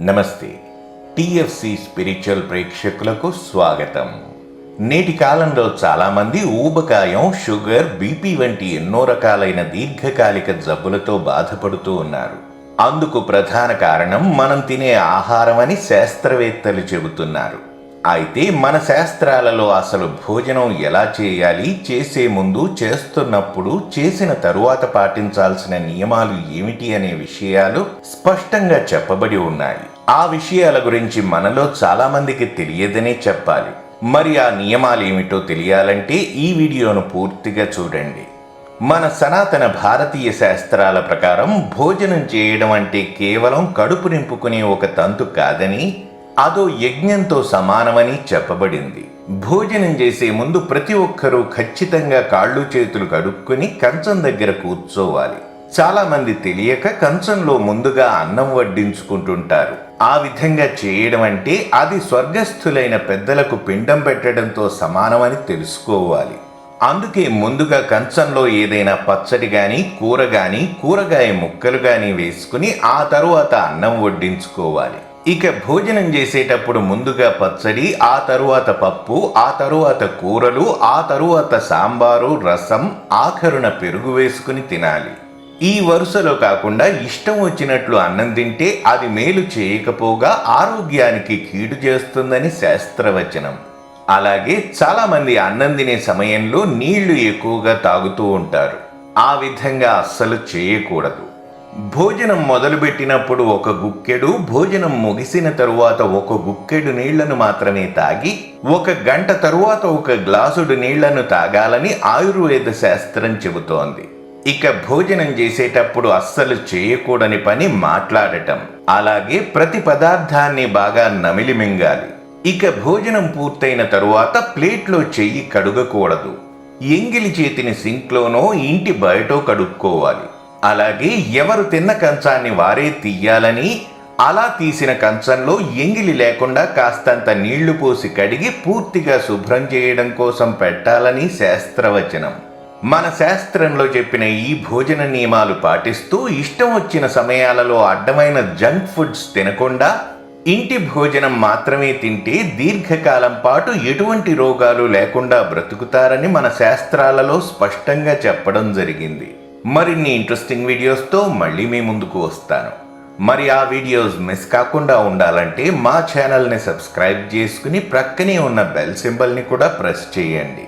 నమస్తే. TFC spiritual ప్రేక్షకులకు స్వాగతం. నేటి కాలంలో చాలామంది ఊబకాయం షుగర్ బీపీ వంటి ఎన్నో రకాలైన దీర్ఘకాలిక జబ్బులతో బాధపడుతూ ఉన్నారు. అందుకు ప్రధాన కారణం మనం తినే ఆహారం అని శాస్త్రవేత్తలు చెబుతున్నారు. అయితే మన శాస్త్రాలలో అసలు భోజనం ఎలా చేయాలి చేసే ముందు చేస్తున్నప్పుడు చేసిన తరువాత పాటించాల్సిన నియమాలు ఏమిటి అనే విషయాలు స్పష్టంగా చెప్పబడి ఉన్నాయి. ఆ విషయాల గురించి మనలో చాలామందికి తెలియదనే చెప్పాలి. మరి ఆ నియమాలు ఏమిటో తెలియాలంటే ఈ వీడియోను పూర్తిగా చూడండి. మన సనాతన భారతీయ శాస్త్రాల ప్రకారం భోజనం చేయడం అంటే కేవలం కడుపు నింపుకునే ఒక తంతు కాదని అదో యజ్ఞంతో సమానమని చెప్పబడింది. భోజనం చేసే ముందు ప్రతి ఒక్కరూ ఖచ్చితంగా కాళ్ళు చేతులు కడుక్కుని కంచం దగ్గర కూర్చోవాలి. చాలామంది తెలియక కంచంలో ముందుగా అన్నం వడ్డించుకుంటుంటారు. ఆ విధంగా చేయడం అంటే అది స్వర్గస్థులైన పెద్దలకు పిండం పెట్టడంతో సమానమని తెలుసుకోవాలి. అందుకే ముందుగా కంచంలో ఏదైనా పచ్చడి కానీ కూర కానీ కూరగాయ ముక్కలు కానీ వేసుకుని ఆ తరువాత అన్నం వడ్డించుకోవాలి. ఇక భోజనం చేసేటప్పుడు ముందుగా పచ్చడి ఆ తరువాత పప్పు ఆ తరువాత కూరలు ఆ తరువాత సాంబారు రసం ఆఖరున పెరుగు వేసుకుని తినాలి. ఈ వరుసలో కాకుండా ఇష్టం వచ్చినట్లు అన్నం తింటే అది మేలు చేయకపోగా ఆరోగ్యానికి కీడు చేస్తుందని శాస్త్రవచనం. అలాగే చాలామంది అన్నం తినే సమయంలో నీళ్ళు ఎక్కువగా తాగుతూ ఉంటారు. ఆ విధంగా అస్సలు చేయకూడదు. భోజనం మొదలుపెట్టినప్పుడు ఒక గుక్కెడు భోజనం ముగిసిన తరువాత ఒక గుక్కెడు నీళ్ళను మాత్రమే తాగి ఒక గంట తరువాత ఒక గ్లాసుడు నీళ్ళను తాగాలని ఆయుర్వేద శాస్త్రం చెబుతోంది. ఇక భోజనం చేసేటప్పుడు అస్సలు చేయకూడని పని మాట్లాడటం. అలాగే ప్రతి పదార్థాన్ని బాగా నమిలి మింగాలి. ఇక భోజనం పూర్తయిన తరువాత ప్లేట్లో చెయ్యి కడుగకూడదు. ఎంగిలి చేతిని సింక్లోనో ఇంటి బయటో కడుక్కోవాలి. అలాగే ఎవరు తిన్న కంచాన్ని వారే తీయాలని అలా తీసిన కంచంలో ఎంగిలి లేకుండా కాస్తంత నీళ్ళు పోసి కడిగి పూర్తిగా శుభ్రం చేయడం కోసం పెట్టాలని శాస్త్రవచనం. మన శాస్త్రంలో చెప్పిన ఈ భోజన నియమాలు పాటిస్తూ ఇష్టం వచ్చిన సమయాలలో అడ్డమైన జంక్ ఫుడ్స్ తినకుండా ఇంటి భోజనం మాత్రమే తింటే దీర్ఘకాలం పాటు ఎటువంటి రోగాలు లేకుండా బ్రతుకుతారని మన శాస్త్రాలలో స్పష్టంగా చెప్పడం జరిగింది. మరిన్ని ఇంట్రెస్టింగ్ వీడియోస్తో మళ్ళీ మీ ముందుకు వస్తాను. మరి ఆ వీడియోస్ మిస్ కాకుండా ఉండాలంటే మా ఛానల్ని సబ్స్క్రైబ్ చేసుకుని ప్రక్కనే ఉన్న బెల్ సింబల్ని కూడా ప్రెస్ చేయండి.